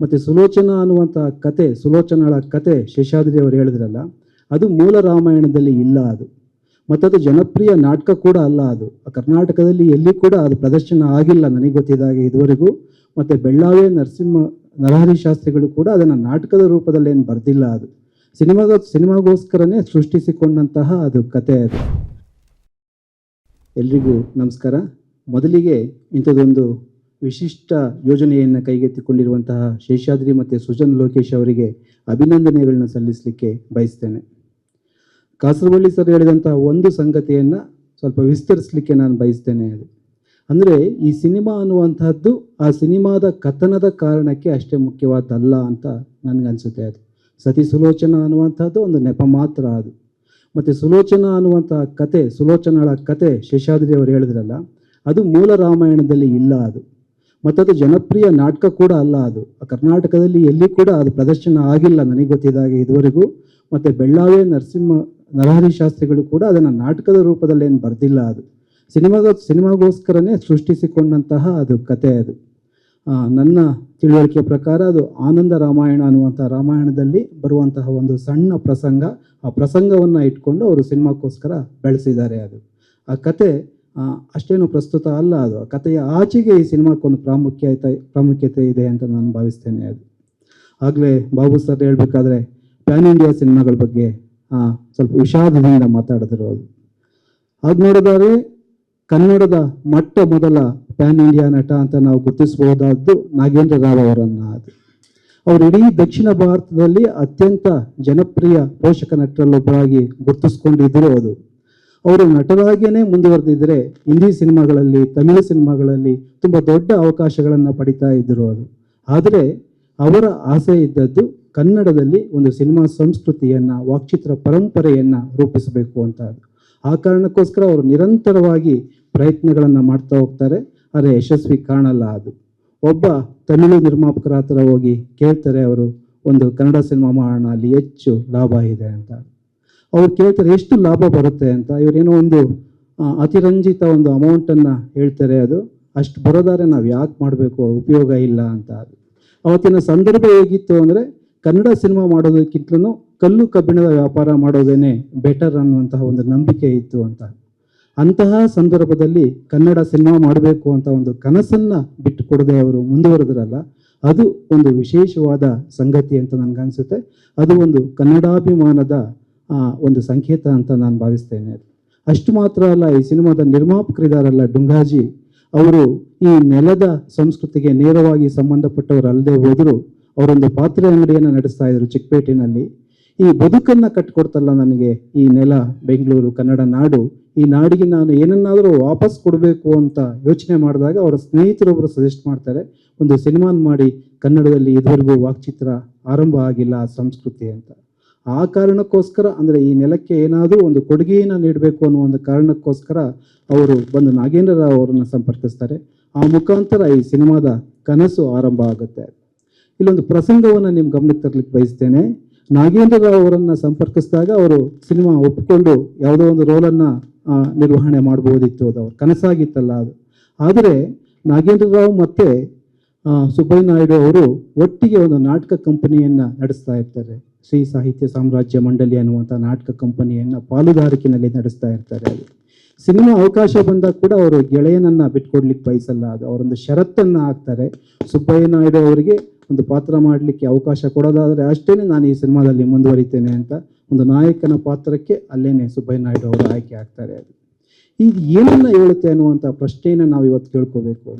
ಮತ್ತು ಸುಲೋಚನ ಅನ್ನುವಂಥ ಕತೆ, ಸುಲೋಚನಾಳ ಕತೆ ಶೇಷಾದ್ರಿ ಅವರು ಹೇಳಿದ್ರಲ್ಲ, ಅದು ಮೂಲ ರಾಮಾಯಣದಲ್ಲಿ ಇಲ್ಲ ಅದು. ಮತ್ತದು ಜನಪ್ರಿಯ ನಾಟಕ ಕೂಡ ಅಲ್ಲ ಅದು. ಕರ್ನಾಟಕದಲ್ಲಿ ಎಲ್ಲಿ ಕೂಡ ಅದು ಪ್ರದರ್ಶನ ಆಗಿಲ್ಲ ನನಗೆ ಗೊತ್ತಿದ್ದಾಗೆ ಇದುವರೆಗೂ. ಮತ್ತು ಬೆಳ್ಳಾವೆ, ನರಸಿಂಹ, ನರಹರಿ ಶಾಸ್ತ್ರಿಗಳು ಕೂಡ ಅದನ್ನು ನಾಟಕದ ರೂಪದಲ್ಲಿ ಏನು ಬರೆದಿಲ್ಲ ಅದು. ಸಿನಿಮಾಗ ಸಿನಿಮಾಗೋಸ್ಕರನೇ ಸೃಷ್ಟಿಸಿಕೊಂಡಂತಹ ಅದು ಕತೆ ಅದು. ಎಲ್ರಿಗೂ ನಮಸ್ಕಾರ. ಮೊದಲಿಗೆ ಇಂಥದ್ದೊಂದು ವಿಶಿಷ್ಟ ಯೋಜನೆಯನ್ನು ಕೈಗೆತ್ತಿಕೊಂಡಿರುವಂತಹ ಶೇಷಾದ್ರಿ ಮತ್ತು ಸುಜನ್ ಲೋಕೇಶ್ ಅವರಿಗೆ ಅಭಿನಂದನೆಗಳನ್ನ ಸಲ್ಲಿಸಲಿಕ್ಕೆ ಬಯಸ್ತೇನೆ. ಕಾಸರವಳ್ಳಿ ಸರ್ ಹೇಳಿದಂತಹ ಒಂದು ಸಂಗತಿಯನ್ನು ಸ್ವಲ್ಪ ವಿಸ್ತರಿಸಲಿಕ್ಕೆ ನಾನು ಬಯಸ್ತೇನೆ ಅದು. ಅಂದರೆ ಈ ಸಿನಿಮಾ ಅನ್ನುವಂತಹದ್ದು ಆ ಸಿನಿಮಾದ ಕಥನದ ಕಾರಣಕ್ಕೆ ಅಷ್ಟೇ ಮುಖ್ಯವಾದಲ್ಲ ಅಂತ ನನಗನ್ಸುತ್ತೆ ಅದು. ಸತಿ ಸುಲೋಚನ ಅನ್ನುವಂಥದ್ದು ಒಂದು ನೆಪ ಮಾತ್ರ ಅದು. ಮತ್ತು ಸುಲೋಚನಾ ಅನ್ನುವಂತಹ ಕತೆ, ಸುಲೋಚನಾಳ ಕತೆ ಶೇಷಾದ್ರಿ ಅವರು ಹೇಳಿದ್ರಲ್ಲ, ಅದು ಮೂಲ ರಾಮಾಯಣದಲ್ಲಿ ಇಲ್ಲ ಅದು. ಮತ್ತದು ಜನಪ್ರಿಯ ನಾಟಕ ಕೂಡ ಅಲ್ಲ ಅದು. ಕರ್ನಾಟಕದಲ್ಲಿ ಎಲ್ಲಿ ಕೂಡ ಅದು ಪ್ರದರ್ಶನ ಆಗಿಲ್ಲ ನನಗೆ ಗೊತ್ತಿದ್ದಾಗೆ ಇದುವರೆಗೂ. ಮತ್ತು ಬೆಳ್ಳಾವೆ, ನರಸಿಂಹ, ನರಹರಿ ಶಾಸ್ತ್ರಿಗಳು ಕೂಡ ಅದನ್ನು ನಾಟಕದ ರೂಪದಲ್ಲಿ ಏನು ಬರೆದಿಲ್ಲ ಅದು. ಸಿನಿಮಾಗ ಸಿನಿಮಾಗೋಸ್ಕರನೇ ಸೃಷ್ಟಿಸಿಕೊಂಡಂತಹ ಅದು ಕತೆ ಅದು. ನನ್ನ ತಿಳುವಳಿಕೆ ಪ್ರಕಾರ ಅದು ಆನಂದ ರಾಮಾಯಣ ಅನ್ನುವಂಥ ರಾಮಾಯಣದಲ್ಲಿ ಬರುವಂತಹ ಒಂದು ಸಣ್ಣ ಪ್ರಸಂಗ. ಆ ಪ್ರಸಂಗವನ್ನು ಇಟ್ಕೊಂಡು ಅವರು ಸಿನಿಮಾಕ್ಕೋಸ್ಕರ ಬೆಳೆಸಿದ್ದಾರೆ ಅದು. ಆ ಕತೆ ಅಷ್ಟೇನು ಪ್ರಸ್ತುತ ಅಲ್ಲ ಅದು. ಕಥೆಯ ಆಚೆಗೆ ಈ ಸಿನಿಮಾಕ್ಕೊಂದು ಪ್ರಾಮುಖ್ಯತೆ ಪ್ರಾಮುಖ್ಯತೆ ಇದೆ ಅಂತ ನಾನು ಭಾವಿಸ್ತೇನೆ ಅದು. ಆಗಲೇ ಬಾಬು ಸರ್ ಹೇಳಬೇಕಾದ್ರೆ ಪ್ಯಾನ್ ಇಂಡಿಯಾ ಸಿನಿಮಾಗಳ ಬಗ್ಗೆ ಸ್ವಲ್ಪ ವಿಷಾದದಿಂದ ಮಾತಾಡಿದ್ರು ಅದು ಹಾಗೆ ನೋಡಿದರೆ ಕನ್ನಡದ ಮೊಟ್ಟ ಮೊದಲ ಪ್ಯಾನ್ ಇಂಡಿಯಾ ನಟ ಅಂತ ನಾವು ಗುರುತಿಸಬಹುದಾದ್ದು ನಾಗೇಂದ್ರ ರಾವ್ ಅವರನ್ನ ಅದು. ಅವರು ಇಡೀ ದಕ್ಷಿಣ ಭಾರತದಲ್ಲಿ ಅತ್ಯಂತ ಜನಪ್ರಿಯ ಪೋಷಕ ನಟರಲ್ಲೊಬ್ಬರಾಗಿ ಗುರುತಿಸ್ಕೊಂಡಿದ್ರು ಅದು. ಅವರು ನಟರಾಗಿಯೇ ಮುಂದುವರೆದಿದ್ದರೆ ಹಿಂದಿ ಸಿನಿಮಾಗಳಲ್ಲಿ, ತಮಿಳು ಸಿನಿಮಾಗಳಲ್ಲಿ ತುಂಬ ದೊಡ್ಡ ಅವಕಾಶಗಳನ್ನು ಪಡಿತಾ ಇದ್ದರು ಅದು. ಆದರೆ ಅವರ ಆಸೆ ಇದ್ದದ್ದು ಕನ್ನಡದಲ್ಲಿ ಒಂದು ಸಿನಿಮಾ ಸಂಸ್ಕೃತಿಯನ್ನು, ವಾಕ್ಚಿತ್ರ ಪರಂಪರೆಯನ್ನು ರೂಪಿಸಬೇಕು ಅಂತ ಆ ಕಾರಣಕ್ಕೋಸ್ಕರ ಅವರು ನಿರಂತರವಾಗಿ ಪ್ರಯತ್ನಗಳನ್ನು ಮಾಡ್ತಾ ಹೋಗ್ತಾರೆ. ಆದರೆ ಯಶಸ್ವಿ ಕಾಣಲ್ಲ ಅದು. ಒಬ್ಬ ತಮಿಳು ನಿರ್ಮಾಪಕರ ಹತ್ರ ಹೋಗಿ ಕೇಳ್ತಾರೆ ಅವರು, ಒಂದು ಕನ್ನಡ ಸಿನಿಮಾ ಮಾಡೋಣ, ಅಲ್ಲಿ ಹೆಚ್ಚು ಲಾಭ ಇದೆ ಅಂತ. ಅವ್ರು ಕೇಳ್ತಾರೆ, ಎಷ್ಟು ಲಾಭ ಬರುತ್ತೆ ಅಂತ? ಇವರೇನೋ ಒಂದು ಅತಿರಂಜಿತ ಒಂದು ಅಮೌಂಟನ್ನು ಹೇಳ್ತಾರೆ ಅದು. ಅಷ್ಟು ಬರೋದಾದ್ರೆ ನಾವು ಯಾಕೆ ಮಾಡಬೇಕು? ಉಪಯೋಗ ಇಲ್ಲ ಅಂತ ಅದು. ಅವತ್ತಿನ ಸಂದರ್ಭ ಹೇಗಿತ್ತು ಅಂದರೆ, ಕನ್ನಡ ಸಿನಿಮಾ ಮಾಡೋದಕ್ಕಿಂತಲೂ ಕಲ್ಲು ಕಬ್ಬಿಣದ ವ್ಯಾಪಾರ ಮಾಡೋದೇನೆ ಬೆಟರ್ ಅನ್ನುವಂತಹ ಒಂದು ನಂಬಿಕೆ ಇತ್ತು ಅಂತ. ಅಂತಹ ಸಂದರ್ಭದಲ್ಲಿ ಕನ್ನಡ ಸಿನಿಮಾ ಮಾಡಬೇಕು ಅಂತ ಒಂದು ಕನಸನ್ನು ಬಿಟ್ಟು ಕೊಡದೆ ಅವರು ಮುಂದುವರೆದ್ರಲ್ಲ, ಅದು ಒಂದು ವಿಶೇಷವಾದ ಸಂಗತಿ ಅಂತ ನನಗನ್ಸುತ್ತೆ. ಅದು ಒಂದು ಕನ್ನಡಾಭಿಮಾನದ ಒಂದು ಸಂಕೇತ ಅಂತ ನಾನು ಭಾವಿಸ್ತೇನೆ. ಅಷ್ಟು ಮಾತ್ರ ಅಲ್ಲ, ಈ ಸಿನಿಮಾದ ನಿರ್ಮಾಪಕರಿದಾರಲ್ಲ ಡುಂಗಾಜಿ, ಅವರು ಈ ನೆಲದ ಸಂಸ್ಕೃತಿಗೆ ನೇರವಾಗಿ ಸಂಬಂಧಪಟ್ಟವರು ಅಲ್ಲದೆ ಹೋದರೂ, ಅವರೊಂದು ಪಾತ್ರೆ ಅಂಗಡಿಯನ್ನು ನಡೆಸ್ತಾ ಇದ್ರು ಚಿಕ್ಕಪೇಟೆನಲ್ಲಿ ಈ ಬದುಕನ್ನು ಕಟ್ಕೊಡ್ತಲ್ಲ ನನಗೆ ಈ ನೆಲ, ಬೆಂಗಳೂರು, ಕನ್ನಡ ನಾಡು. ಈ ನಾಡಿಗೆ ನಾನು ಏನನ್ನಾದರೂ ವಾಪಸ್ ಕೊಡಬೇಕು ಅಂತ ಯೋಚನೆ ಮಾಡಿದಾಗ ಅವರ ಸ್ನೇಹಿತರೊಬ್ಬರು ಸಜೆಸ್ಟ್ ಮಾಡ್ತಾರೆ, ಒಂದು ಸಿನಿಮಾನ ಮಾಡಿ ಕನ್ನಡದಲ್ಲಿ ಇದುವರೆಗೂ ವಾಕ್ಚಿತ್ರ ಆರಂಭ ಆಗಿಲ್ಲ ಆ ಸಂಸ್ಕೃತಿ ಅಂತ. ಆ ಕಾರಣಕ್ಕೋಸ್ಕರ, ಅಂದರೆ ಈ ನೆಲಕ್ಕೆ ಏನಾದರೂ ಒಂದು ಕೊಡುಗೆಯನ್ನು ನೀಡಬೇಕು ಅನ್ನೋ ಒಂದು ಕಾರಣಕ್ಕೋಸ್ಕರ ಅವರು ಬಂದು ನಾಗೇಂದ್ರ ರಾವ್ ಅವರನ್ನು ಸಂಪರ್ಕಿಸ್ತಾರೆ. ಆ ಮುಖಾಂತರ ಈ ಸಿನಿಮಾದ ಕನಸು ಆರಂಭ ಆಗುತ್ತೆ. ಇಲ್ಲೊಂದು ಪ್ರಸಂಗವನ್ನು ನಿಮ್ಮ ಗಮನಕ್ಕೆ ತರಲಿಕ್ಕೆ ಬಯಸ್ತೇನೆ. ನಾಗೇಂದ್ರ ರಾವ್ ಅವರನ್ನು ಸಂಪರ್ಕಿಸಿದಾಗ ಅವರು ಸಿನಿಮಾ ಒಪ್ಪಿಕೊಂಡು ಯಾವುದೋ ಒಂದು ರೋಲನ್ನು ನಿರ್ವಹಣೆ ಮಾಡ್ಬೋದಿತ್ತು ಅದು. ಅವ್ರ ಕನಸಾಗಿತ್ತಲ್ಲ ಅದು. ಆದರೆ ನಾಗೇಂದ್ರ ರಾವ್ ಮತ್ತೆ ಸುಬ್ಬಯ್ಯ ನಾಯ್ಡು ಅವರು ಒಟ್ಟಿಗೆ ಒಂದು ನಾಟಕ ಕಂಪನಿಯನ್ನು ನಡೆಸ್ತಾ ಇರ್ತಾರೆ. ಶ್ರೀ ಸಾಹಿತ್ಯ ಸಾಮ್ರಾಜ್ಯ ಮಂಡಳಿ ಅನ್ನುವಂಥ ನಾಟಕ ಕಂಪನಿಯನ್ನು ಪಾಲುದಾರಿಕೆಯಲ್ಲಿ ನಡೆಸ್ತಾ ಇರ್ತಾರೆ. ಅದು ಸಿನಿಮಾ ಅವಕಾಶ ಬಂದಾಗ ಕೂಡ ಅವರು ಗೆಳೆಯನನ್ನ ಬಿಟ್ಕೊಡ್ಲಿಕ್ಕೆ ಬಯಸಲ್ಲ. ಅದು ಅವರೊಂದು ಷರತ್ತನ್ನು ಹಾಕ್ತಾರೆ. ಸುಬ್ಬಯ್ಯ ನಾಯ್ಡು ಅವರಿಗೆ ಒಂದು ಪಾತ್ರ ಮಾಡಲಿಕ್ಕೆ ಅವಕಾಶ ಕೊಡೋದಾದರೆ ಅಷ್ಟೇನೆ ನಾನು ಈ ಸಿನಿಮಾದಲ್ಲಿ ಮುಂದುವರಿತೇನೆ ಅಂತ ಒಂದು ನಾಯಕನ ಪಾತ್ರಕ್ಕೆ ಅಲ್ಲೇನೆ ಸುಬ್ಬಯ್ಯ ನಾಯ್ಡು ಅವರು ಆಯ್ಕೆ ಆಗ್ತಾರೆ. ಅದು ಇದು ಏನನ್ನ ಹೇಳುತ್ತೆ ಅನ್ನುವಂಥ ಪ್ರಶ್ನೆಯನ್ನು ನಾವು ಇವತ್ತು ಕೇಳ್ಕೋಬೇಕು.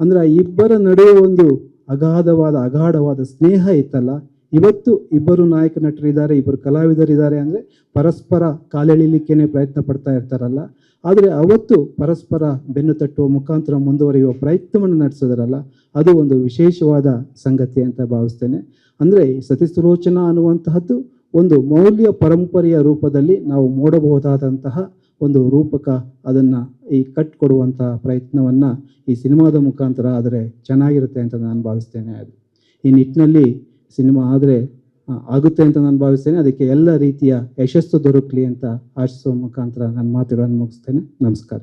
ಅಂದ್ರೆ ಆ ಇಬ್ಬರ ನಡುವೆ ಒಂದು ಅಗಾಧವಾದ, ಅಗಾಢವಾದ ಸ್ನೇಹ ಇತ್ತಲ್ಲ, ಇವತ್ತು ಇಬ್ಬರು ನಾಯಕ ನಟರಿದ್ದಾರೆ, ಇಬ್ಬರು ಕಲಾವಿದರಿದ್ದಾರೆ ಅಂದರೆ ಪರಸ್ಪರ ಕಾಲೆಳಿಲಿಕ್ಕೇನೆ ಪ್ರಯತ್ನ ಪಡ್ತಾ ಇರ್ತಾರಲ್ಲ. ಆದರೆ ಅವತ್ತು ಪರಸ್ಪರ ಬೆನ್ನು ತಟ್ಟುವ ಮುಖಾಂತರ ಮುಂದುವರಿಯುವ ಪ್ರಯತ್ನವನ್ನು ನಡೆಸಿದರಲ್ಲ, ಅದು ಒಂದು ವಿಶೇಷವಾದ ಸಂಗತಿ ಅಂತ ಭಾವಿಸ್ತೇನೆ. ಅಂದರೆ ಸತಿ ಸುಲೋಚನಾ ಅನ್ನುವಂತಹದ್ದು ಒಂದು ಮೌಲ್ಯ ಪರಂಪರೆಯ ರೂಪದಲ್ಲಿ ನಾವು ನೋಡಬಹುದಾದಂತಹ ಒಂದು ರೂಪಕ ಅದನ್ನು ಈ ಕಟ್ ಕೊಡುವಂತಹ ಪ್ರಯತ್ನವನ್ನು ಈ ಸಿನಿಮಾದ ಮುಖಾಂತರ ಆದರೆ ಚೆನ್ನಾಗಿರುತ್ತೆ ಅಂತ ನಾನು ಭಾವಿಸ್ತೇನೆ ಅದು. ಈ ನಿಟ್ಟಿನಲ್ಲಿ ಸಿನಿಮಾ ಆದರೆ ಆಗುತ್ತೆ ಅಂತ ನಾನು ಭಾವಿಸ್ತೇನೆ. ಅದಕ್ಕೆ ಎಲ್ಲ ರೀತಿಯ ಯಶಸ್ಸು ದೊರಕಲಿ ಅಂತ ಆಶಿಸುವ ಮುಖಾಂತರ ನನ್ನ ಮಾತುಗಳನ್ನು ಮುಗಿಸ್ತೇನೆ. ನಮಸ್ಕಾರ.